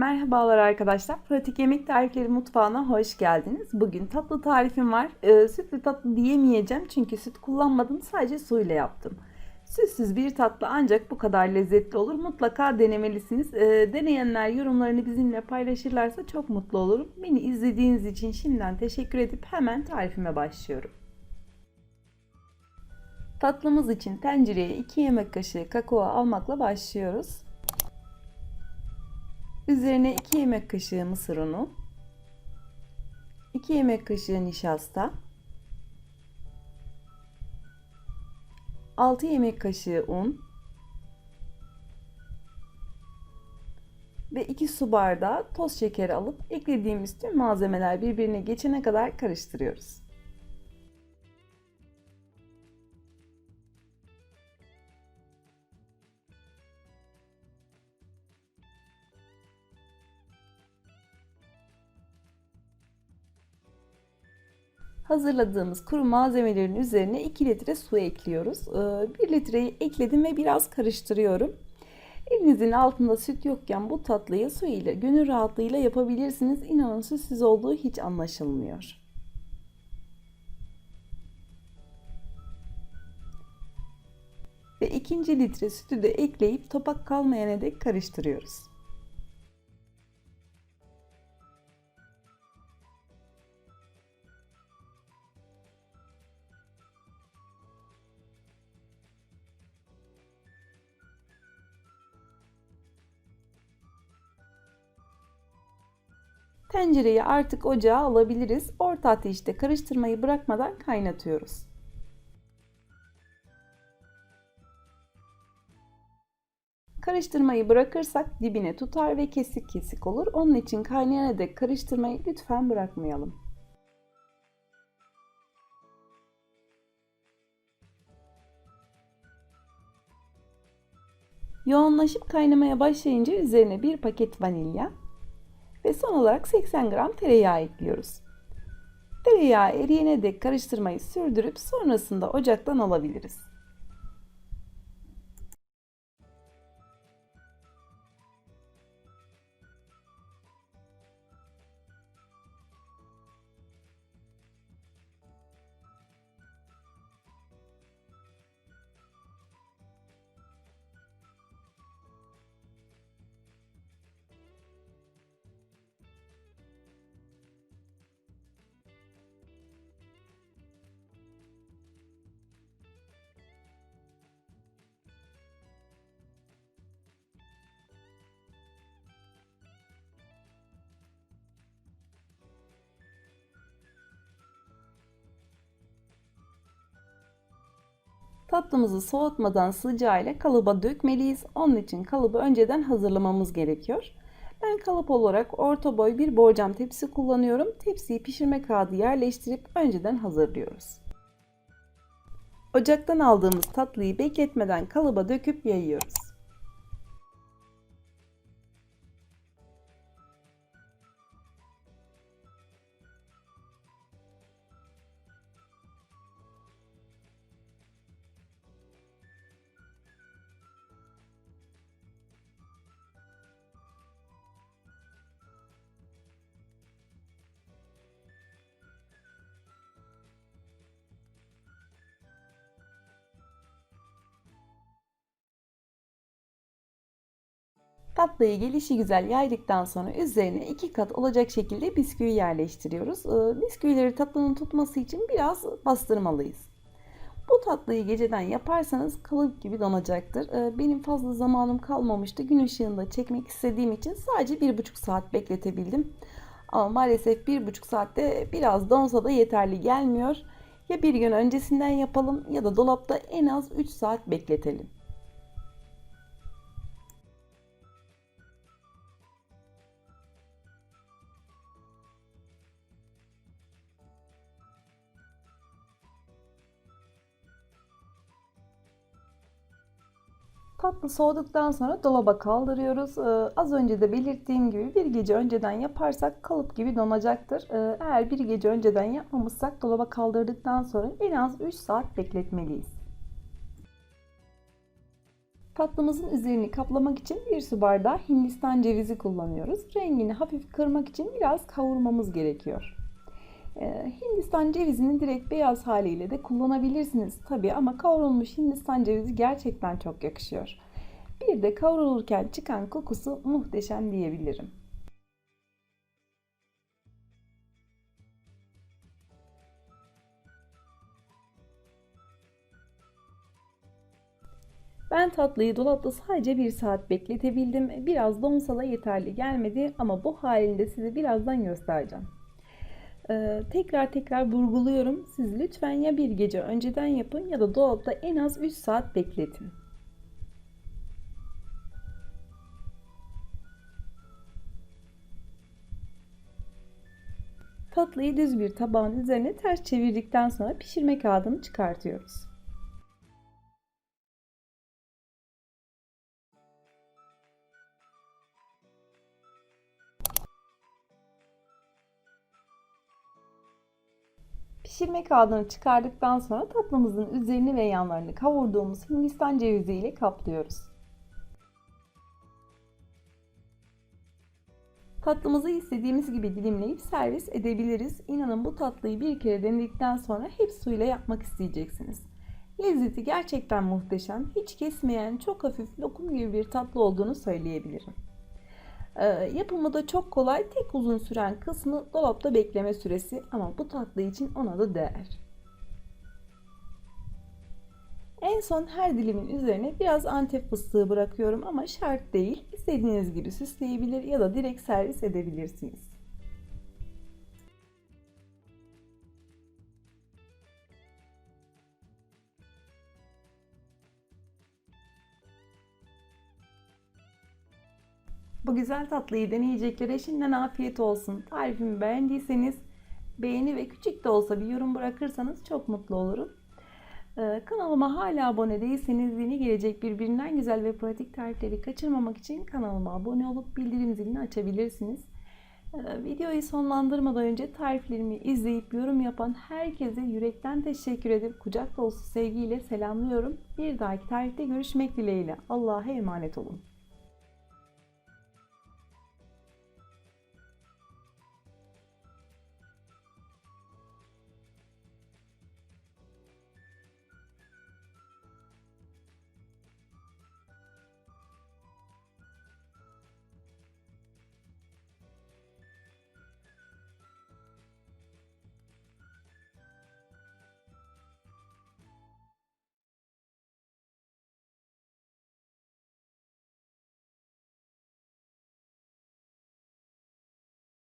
Merhabalar arkadaşlar. Pratik Yemek Tarifleri Mutfağı'na hoş geldiniz. Bugün tatlı tarifim var. Ee, sütlü tatlı diyemeyeceğim çünkü süt kullanmadım. Sadece suyla yaptım. Sütsüz bir tatlı ancak bu kadar lezzetli olur. Mutlaka denemelisiniz. Ee, deneyenler yorumlarını bizimle paylaşırlarsa çok mutlu olurum. Beni izlediğiniz için şimdiden teşekkür edip hemen tarifime başlıyorum. Tatlımız için tencereye 2 yemek kaşığı kakao almakla başlıyoruz. Üzerine 2 yemek kaşığı mısır unu, 2 yemek kaşığı nişasta, 6 yemek kaşığı un ve 2 su bardağı toz şekeri alıp eklediğimiz tüm malzemeler birbirine geçene kadar karıştırıyoruz. Hazırladığımız kuru malzemelerin üzerine 2 litre su ekliyoruz. 1 litreyi ekledim ve biraz karıştırıyorum. Elinizin altında süt yokken bu tatlıyı su ile gönül rahatlığıyla yapabilirsiniz. İnanın sütsüz olduğu hiç anlaşılmıyor. Ve ikinci litre sütü de ekleyip topak kalmayana dek karıştırıyoruz. Tencereyi artık ocağa alabiliriz. Orta ateşte karıştırmayı bırakmadan kaynatıyoruz. Karıştırmayı bırakırsak dibine tutar ve kesik kesik olur. Onun için kaynayana dek karıştırmayı lütfen bırakmayalım. Yoğunlaşıp kaynamaya başlayınca üzerine bir paket vanilya, ve son olarak 80 gram tereyağı ekliyoruz. Tereyağı eriyene dek karıştırmayı sürdürüp sonrasında ocaktan alabiliriz. Tatlımızı soğutmadan sıcağıyla kalıba dökmeliyiz. Onun için kalıbı önceden hazırlamamız gerekiyor. Ben kalıp olarak orta boy bir borcam tepsi kullanıyorum. Tepsiyi pişirme kağıdı yerleştirip önceden hazırlıyoruz. Ocaktan aldığımız tatlıyı bekletmeden kalıba döküp yayıyoruz. Tatlıyı gelişi güzel yaydıktan sonra üzerine iki kat olacak şekilde bisküvi yerleştiriyoruz. Ee, bisküvileri tatlının tutması için biraz bastırmalıyız. Bu tatlıyı geceden yaparsanız kalıp gibi donacaktır. Ee, benim fazla zamanım kalmamıştı. Gün ışığında çekmek istediğim için sadece bir buçuk saat bekletebildim. Ama maalesef bir buçuk saatte biraz donsa da yeterli gelmiyor. Ya bir gün öncesinden yapalım ya da dolapta en az 3 saat bekletelim. Tatlı soğuduktan sonra dolaba kaldırıyoruz. Ee, az önce de belirttiğim gibi bir gece önceden yaparsak kalıp gibi donacaktır. Ee, eğer bir gece önceden yapmamışsak dolaba kaldırdıktan sonra en az 3 saat bekletmeliyiz. Tatlımızın üzerini kaplamak için bir su bardağı Hindistan cevizi kullanıyoruz. Rengini hafif kırmak için biraz kavurmamız gerekiyor. Ee, Hindistan cevizini direkt beyaz haliyle de kullanabilirsiniz tabii ama kavrulmuş Hindistan cevizi gerçekten çok yakışıyor. Bir de kavrulurken çıkan kokusu muhteşem diyebilirim. Ben tatlıyı dolapta sadece bir saat bekletebildim. Biraz donsa da yeterli gelmedi ama bu halinde size birazdan göstereceğim. Ee, tekrar tekrar vurguluyorum. Siz lütfen ya bir gece önceden yapın ya da dolapta en az 3 saat bekletin. Tatlıyı düz bir tabağın üzerine ters çevirdikten sonra pişirme kağıdını çıkartıyoruz. Pişirme kağıdını çıkardıktan sonra tatlımızın üzerini ve yanlarını kavurduğumuz Hindistan cevizi ile kaplıyoruz. Tatlımızı istediğimiz gibi dilimleyip servis edebiliriz. İnanın bu tatlıyı bir kere denedikten sonra hep suyla yapmak isteyeceksiniz. Lezzeti gerçekten muhteşem. Hiç kesmeyen, çok hafif lokum gibi bir tatlı olduğunu söyleyebilirim. Ee, yapımı da çok kolay. Tek uzun süren kısmı dolapta bekleme süresi ama bu tatlı için ona da değer. En son her dilimin üzerine biraz antep fıstığı bırakıyorum ama şart değil. İstediğiniz gibi süsleyebilir ya da direkt servis edebilirsiniz. Bu güzel tatlıyı deneyeceklere şimdiden afiyet olsun. Tarifimi beğendiyseniz beğeni ve küçük de olsa bir yorum bırakırsanız çok mutlu olurum. Ee, kanalıma hala abone değilseniz yeni gelecek birbirinden güzel ve pratik tarifleri kaçırmamak için kanalıma abone olup bildirim zilini açabilirsiniz. Ee, videoyu sonlandırmadan önce tariflerimi izleyip yorum yapan herkese yürekten teşekkür edip kucak dolusu sevgiyle selamlıyorum. Bir dahaki tarifte görüşmek dileğiyle. Allah'a emanet olun.